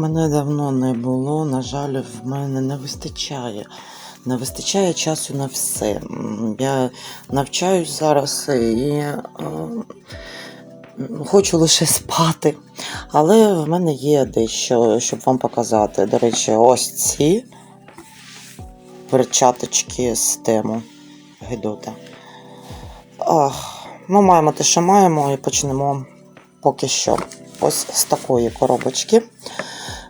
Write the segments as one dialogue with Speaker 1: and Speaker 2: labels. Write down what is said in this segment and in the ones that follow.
Speaker 1: Мене давно не було. На жаль, в мене не вистачає. Не вистачає часу на все. Я навчаюсь зараз і е, хочу лише спати. Але в мене є дещо, щоб вам показати. До речі, ось ці перчаточки з тему Гедота. Ну, маємо те, що маємо, і почнемо поки що. Ось з такої коробочки.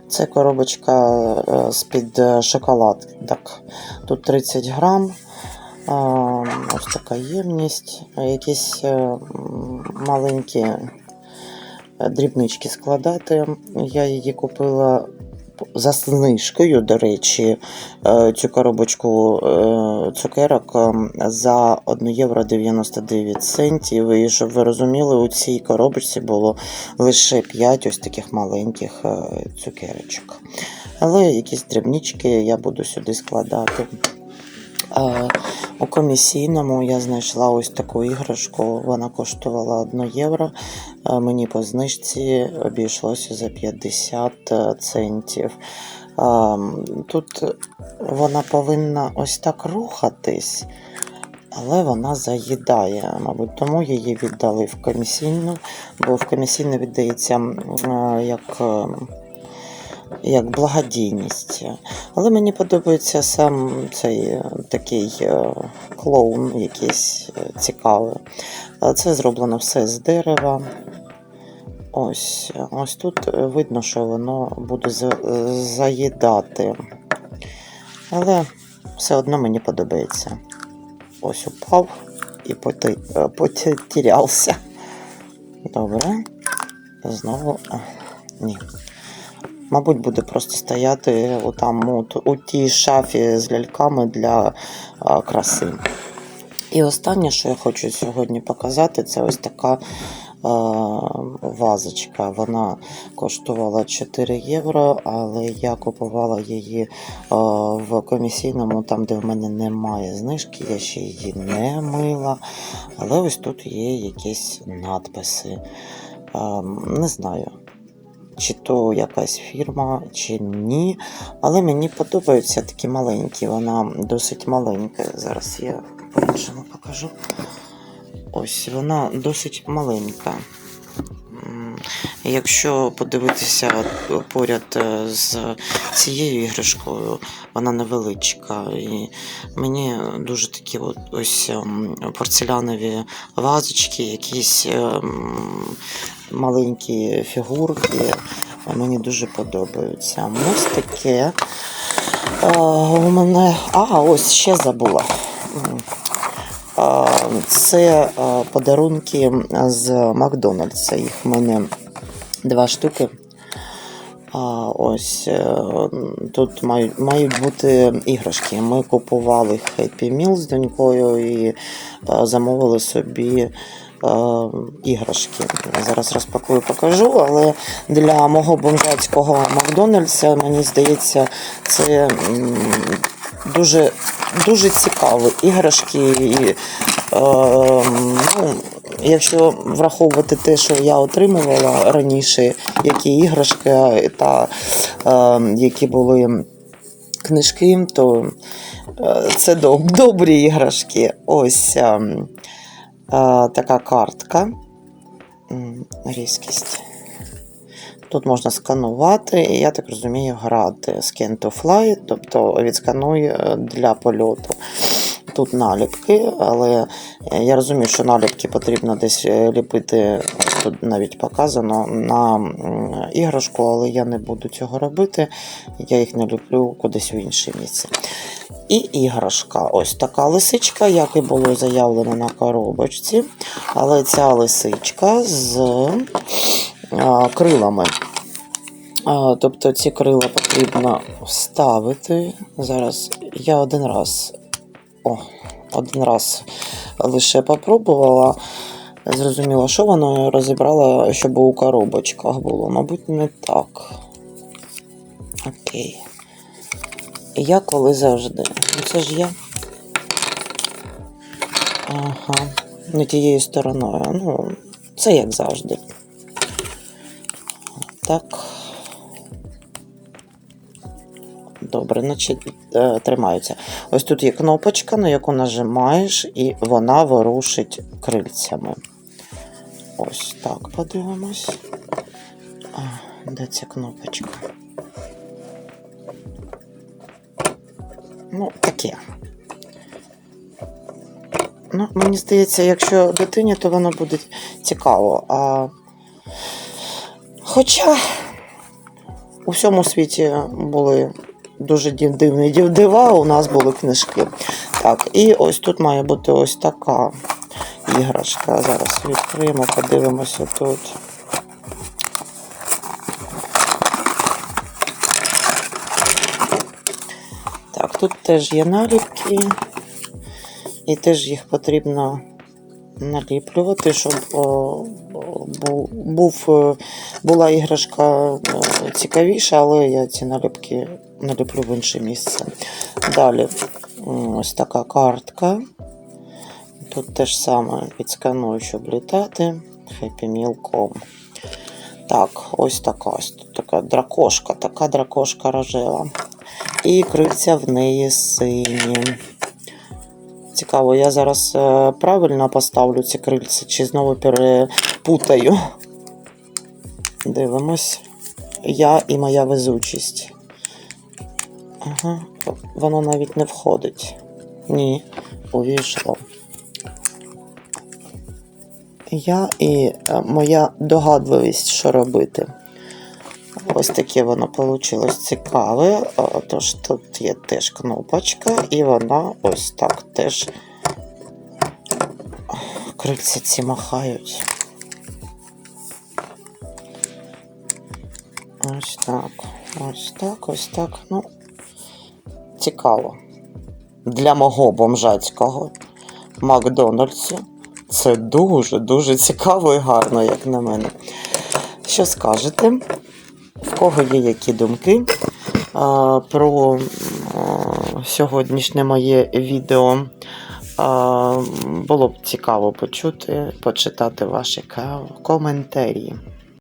Speaker 1: Це коробочка е, з-під е, шоколадок. Тут 30 грам. Ось така ємність. Якісь е, маленькі е, дрібнички складати. Я її купила за знижкою, до речі, е, цю коробочку е, цукерок е, за 1 євро 99 центів. І щоб ви розуміли, у цій коробочці було лише 5 ось таких маленьких е, цукерочок. Але якісь дрібнички я буду сюди складати. Е, У комісійному я знайшла ось таку іграшку. Вона коштувала 1 євро. Е, Мені по знижці обійшлося за 50 центів. Е, Тут вона повинна ось так рухатись, але вона заїдає. Мабуть, тому її віддали в комісійну, бо в комісійну віддається е, як. Як благодійність. Але мені подобається сам цей е, такий е, клоун, якийсь е, цікавий. Це зроблено все з дерева. Ось, ось тут видно, що воно буде заїдати. Але все одно мені подобається. Ось упав і потерявся. Добре. Знову. Ні. Мабуть, буде просто стояти отам, от, у тій шафі з ляльками для краси. І останнє, що я хочу сьогодні показати, це ось така а, вазочка. Вона коштувала 4 євро, але я купувала її а, в комісійному, там, де в мене немає знижки, я ще її не мила. Але ось тут є якісь надписи. А, не знаю чи то якась фірма, чи ні. Але мені подобаються такі маленькі. Вона досить маленька. Зараз я по-іншому покажу. Ось вона досить маленька. Якщо подивитися поряд е, з цією іграшкою, вона невеличка. І мені дуже такі от ось ем, порцелянові вазочки, якісь ем, маленькі фігурки. Мені дуже подобаються. Ось таке. У мене. А, ось ще забула. Це подарунки з Макдональдса. Їх в мене два штуки. Ось е, тут мають, мають бути іграшки. Ми купували Happy Meal з донькою і е, замовили собі іграшки. Зараз розпакую, покажу, але для мого бомжацького Макдональдса, мені здається, це дуже, дуже цікаві іграшки. І, е, ну, якщо враховувати те, що я отримувала раніше, які іграшки та е, які були книжки, то е, це добрі іграшки. Ось е, е, така картка. Різкість. Тут можна сканувати, і я так розумію, грати Scan to Fly, тобто відскануй е, для польоту. Тут наліпки, але е, я розумію, що наліпки потрібно десь е, ліпити, тут навіть показано на іграшку, але я не буду цього робити. Я їх не люблю кудись в інше місце. І іграшка. Ось така лисичка, як і було заявлено на коробочці. Але ця лисичка з а, крилами. А, тобто ці крила потрібно вставити. Зараз я один раз. О, один раз лише попробувала. Зрозуміла, що воно розібрала, щоб у коробочках було. Мабуть, не так. Окей. Я коли завжди. Ну, Це ж я. Ага. Не тією стороною. Ну, це як завжди. Так. Добре, значить е, тримаються. Ось тут є кнопочка, на яку нажимаєш, і вона ворушить крильцями. Ось так подивимось. А, де ця кнопочка? Ну, таке. Ну, мені здається, якщо дитині, то воно буде цікаво. А... Хоча у всьому світі були дуже див- дивні див- дива, у нас були книжки. Так, і ось тут має бути ось така іграшка. Зараз відкриємо, подивимося тут. Так, тут теж є наліпки, і теж їх потрібно наліплювати, щоб був, е, була іграшка е, цікавіша, але я ці наліпки наліплю в інше місце. Далі ось така картка. Тут те ж саме відсканую, щоб літати. Happy Meal.com. Так, ось така ось така дракошка, така дракошка рожева. І крильця в неї сині. Цікаво, я зараз е, правильно поставлю ці крильця, чи знову перепутаю. Дивимось. Я і моя везучість. Ага, воно навіть не входить. Ні, увійшло. Я і е, моя догадливість, що робити. Ось таке воно вийшло цікаве. Тож тут є теж кнопочка, і вона ось так теж крильці ці махають. Ось так, ось так, ось так. Ну, цікаво. Для мого бомжацького Макдональдсу це дуже-дуже цікаво і гарно, як на мене. Що скажете? Кого є які думки а, про а, сьогоднішнє моє відео? А, було б цікаво почути, почитати ваші коментарі.